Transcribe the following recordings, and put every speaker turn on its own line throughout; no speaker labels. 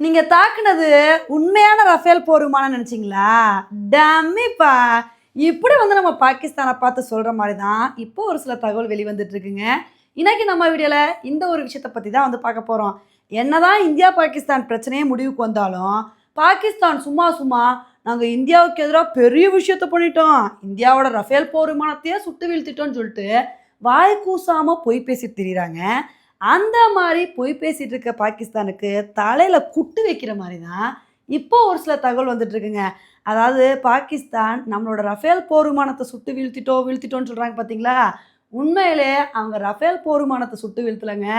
நீங்க தாக்குனது உண்மையான ரஃபேல் போர் விமானம் நினைச்சீங்களா டம்மிப்பா இப்படி வந்து நம்ம பாகிஸ்தானை பார்த்து சொல்ற மாதிரி தான் இப்போ ஒரு சில தகவல் வெளிவந்துட்டு இருக்குங்க. இன்னைக்கு நம்ம வீடியோல இந்த ஒரு விஷயத்தை பத்தி தான் வந்து பார்க்க போறோம். என்னதான் இந்தியா பாகிஸ்தான் பிரச்சனையே முடிவுக்கு வந்தாலும் பாகிஸ்தான் சும்மா சும்மா நாங்கள் இந்தியாவுக்கு எதிராக பெரிய விஷயத்த பண்ணிட்டோம். இந்தியாவோட ரஃபேல் போர் விமானத்தையே சுட்டு வீழ்த்திட்டோம்னு சொல்லிட்டு வாய் கூசாமல் பொய் பேசி திரிகிறாங்க அந்த மாதிரி பொய் பேசிகிட்டு இருக்க பாகிஸ்தானுக்கு தலையில் குட்டு வைக்கிற மாதிரி தான் இப்போ ஒரு சில தகவல் வந்துட்டுருக்குங்க அதாவது பாகிஸ்தான் நம்மளோட ரஃபேல் போர் விமானத்தை சுட்டு வீழ்த்திட்டோம் வீழ்த்திட்டோன்னு சொல்கிறாங்க பார்த்தீங்களா உண்மையிலே அவங்க ரஃபேல் போர் விமானத்தை சுட்டு வீழ்த்தலைங்க.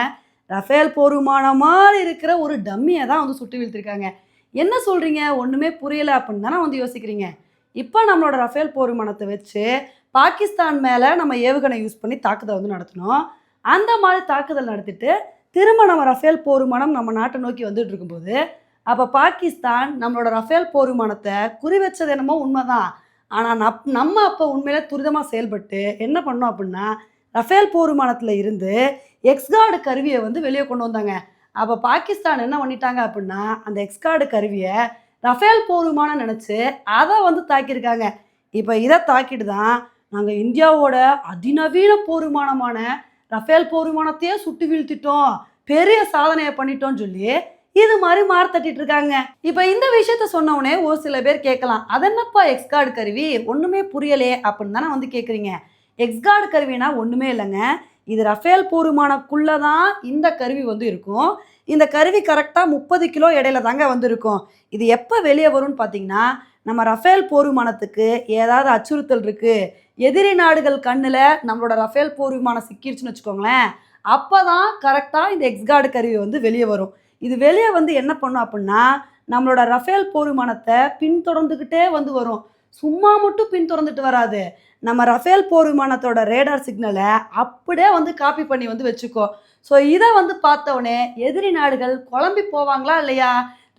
ரஃபேல் போர் விமானம் மாதிரி இருக்கிற ஒரு டம்மியை தான் வந்து சுட்டு வீழ்த்திருக்காங்க. என்ன சொல்கிறீங்க ஒன்றுமே புரியலை அப்படின்னு தானே வந்து யோசிக்கிறீங்க. இப்போ நம்மளோட ரஃபேல் போர் விமானத்தை வச்சு பாகிஸ்தான் மேலே நம்ம ஏவுகணை யூஸ் பண்ணி தாக்குதல் வந்து நடத்தினோம் அந்த மாதிரி தாக்குதல் நடத்திட்டு திரும்ப நம்ம ரஃபேல் போர் விமானம் நம்ம நாட்டை நோக்கி வந்துட்டு இருக்கும்போது அப்போ பாகிஸ்தான் நம்மளோட ரஃபேல் போர் விமானத்தை குறி வச்சது என்னமோ உண்மைதான். ஆனால் நப் நம்ம அப்போ உண்மையில துரிதமாக செயல்பட்டு என்ன பண்ணோம் அப்படின்னா ரஃபேல் போர் விமானத்தில் இருந்து எக்ஸ்கார்டு கருவியை வந்து வெளியே கொண்டு வந்தாங்க. அப்போ பாகிஸ்தான் என்ன பண்ணிட்டாங்க அப்படின்னா அந்த எக்ஸ்கார்டு கருவியை ரஃபேல் போர் விமானம் நினச்சி அதை வந்து தாக்கியிருக்காங்க. இப்போ இதை தாக்கிட்டு தான் நாங்கள் இந்தியாவோட அதிநவீன போர் விமானமான ரஃபேல் போர் விமானத்தையே சுட்டு வீழ்த்திட்டோம். பெரிய சாதனையை பண்ணிட்டோம்னு சொல்லி இது மாதிரி மாறு தட்டிட்டு இருக்காங்க. இப்போ இந்த விஷயத்த சொன்ன ஒரு சில பேர் கேட்கலாம். அதென்னப்பா எக்ஸ்கார்டு கருவி? ஒன்றுமே புரியலையே அப்படின்னு தானே வந்து கேட்குறீங்க எக்ஸ்கார்டு கருவினா ஒன்றுமே இல்லைங்க. இது ரஃபேல் போருமானக்குள்ளே தான் இந்த கருவி வந்து இருக்கும். இந்த கருவி கரெக்டாக முப்பது கிலோ இடையில தாங்க வந்திருக்கும். இது எப்போ வெளியே வரும்னு பார்த்தீங்கன்னா நம்ம ரஃபேல் போர் விமானத்துக்கு ஏதாவது அச்சுறுத்தல் இருக்குது எதிரி நாடுகள் கண்ணில் நம்மளோட ரஃபேல் போர் விமானம் சிக்கிருச்சுன்னு வச்சுக்கோங்களேன். அப்போ தான் கரெக்டாக இந்த எக்ஸ்கார்டு கருவி வந்து வெளியே வரும். இது வெளியே வந்து என்ன பண்ணும் அப்படின்னா நம்மளோட ரஃபேல் போர் விமானத்தை பின்தொடர்ந்துக்கிட்டே வந்து வரும். சும்மா மட்டும் பின்தொடர்ந்துட்டு வராது. நம்ம ரஃபேல் போர் விமானத்தோட ரேடார் சிக்னலை அப்படியே வந்து காப்பி பண்ணி வந்து வச்சுக்கோ. ஸோ இதை வந்து பார்த்தவொடனே எதிரி நாடுகள் குழம்பி போவாங்களா இல்லையா?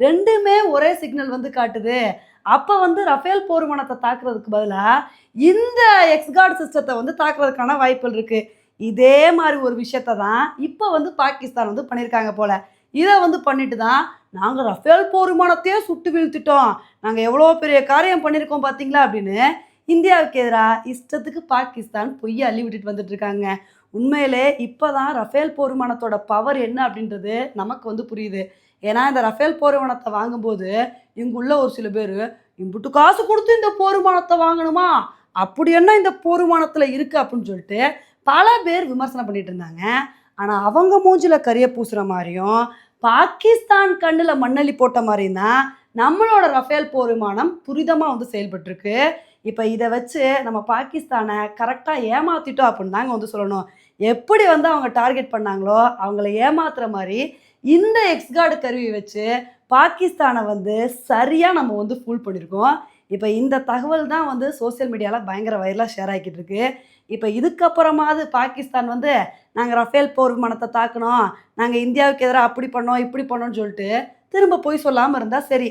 ரெண்டுமே ஒரே சிக்னல் வந்து காட்டுது. அப்போ வந்து ரஃபேல் போர் விமானத்தை தாக்குறதுக்கு பதிலாக இந்த எக்ஸ்கார்டு சிஸ்டத்தை வந்து தாக்குறதுக்கான வாய்ப்புகள் இருக்குது இதே மாதிரி ஒரு விஷயத்த தான் இப்போ வந்து பாகிஸ்தான் வந்து பண்ணியிருக்காங்க போல். இதை வந்து பண்ணிட்டு தான் நாங்கள் ரஃபேல் போர் விமானத்தையே சுட்டு வீழ்த்திட்டோம். நாங்கள் எவ்வளோ பெரிய காரியம் பண்ணியிருக்கோம் பார்த்தீங்களா அப்படின்னு இந்தியாவுக்கு எதிராக இஷ்டத்துக்கு பாகிஸ்தான் பொய்யை அள்ளி விட்டுட்டு வந்துட்டு இருக்காங்க உண்மையிலே இப்போ தான் ரஃபேல் போர் விமானத்தோட பவர் என்ன அப்படின்றது நமக்கு வந்து புரியுது. ஏன்னா இந்த ரஃபேல் போர் விமானத்தை வாங்கும்போது இங்குள்ள ஒரு சில பேர் இம்புட்டு காசு கொடுத்து இந்த போர் விமானத்தை வாங்கணுமா? அப்படி என்ன இந்த போர் விமானத்தில் இருக்குது அப்படின்னு சொல்லிட்டு பல பேர் விமர்சனம் பண்ணிட்டு இருந்தாங்க. ஆனால் அவங்க மூஞ்சில் கரிய பூசுகிற மாதிரியும் பாகிஸ்தான் கண்ணில் மண்ணள்ளி போட்ட மாதிரியும் தான் நம்மளோட ரஃபேல் போர் விமானம் துரிதமாக வந்து செயல்பட்டிருக்கு. இப்போ இதை வச்சு நம்ம பாகிஸ்தானை கரெக்டாக ஏமாத்திட்டோம் அப்படின்னு தாங்க வந்து சொல்லணும். எப்படி வந்து அவங்க டார்கெட் பண்ணாங்களோ அவங்கள ஏமாத்துற மாதிரி இந்த எக்ஸ்கார்டு கருவியை வச்சு பாகிஸ்தானை வந்து சரியாக நம்ம வந்து ஃபூல் பண்ணியிருக்கோம் இப்போ இந்த தகவல் தான் வந்து சோஷியல் மீடியாவில் பயங்கர வைரலாக ஷேர் ஆகிக்கிட்டு இருக்கு. இப்போ இதுக்கப்புறமாவது பாகிஸ்தான் வந்து நாங்கள் ரஃபேல் போர் விமானத்தை தாக்கணும் நாங்கள் இந்தியாவுக்கு எதிராக அப்படி பண்ணோம் இப்படி பண்ணோம்னு சொல்லிட்டு திரும்ப போய் சொல்லாமல் இருந்தால் சரி.